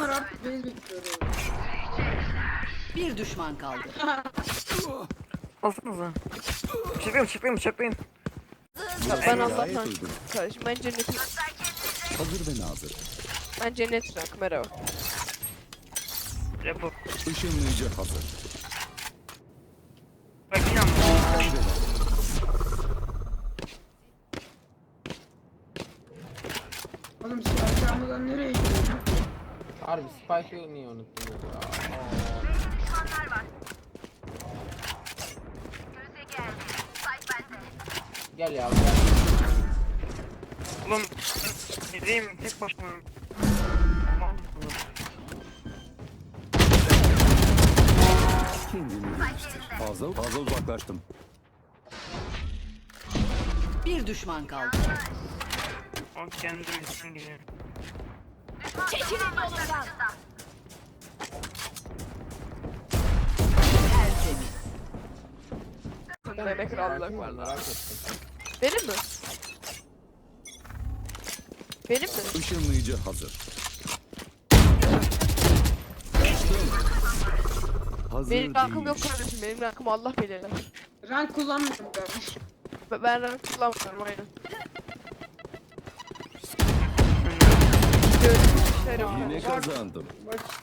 Adamlar artık beni bekliyor. Bir düşman kaldı. Alsanıza. Çıkayım çıkayım çıkayım. Ben Allah'tan kardeşim ben cennet Hazır ve nazır. ben cennet rank merhaba. Repo. Işınlayıcı hazır. Bak inan. Oğlum silah çalmadan nereye gidiyorsun? Harbi Spike'ı niye unuttun ya? Gel ya gel. Oğlum. Gideyim tek başıma. Kendini geliştir. Fazla fazla uzaklaştım. Bir düşman kaldı. O kendim üstüne gidiyor. Tertemiz. Bunda ne krallık var lan. Benim mi? Benim mi? Işınlayıcı hazır. Hazır Benim rankım yok kardeşim. Benim rankım Allah bilir. Rank kullanmıyorum. Ben- Ben rank kullanmıyorum aynen. casando. Mas...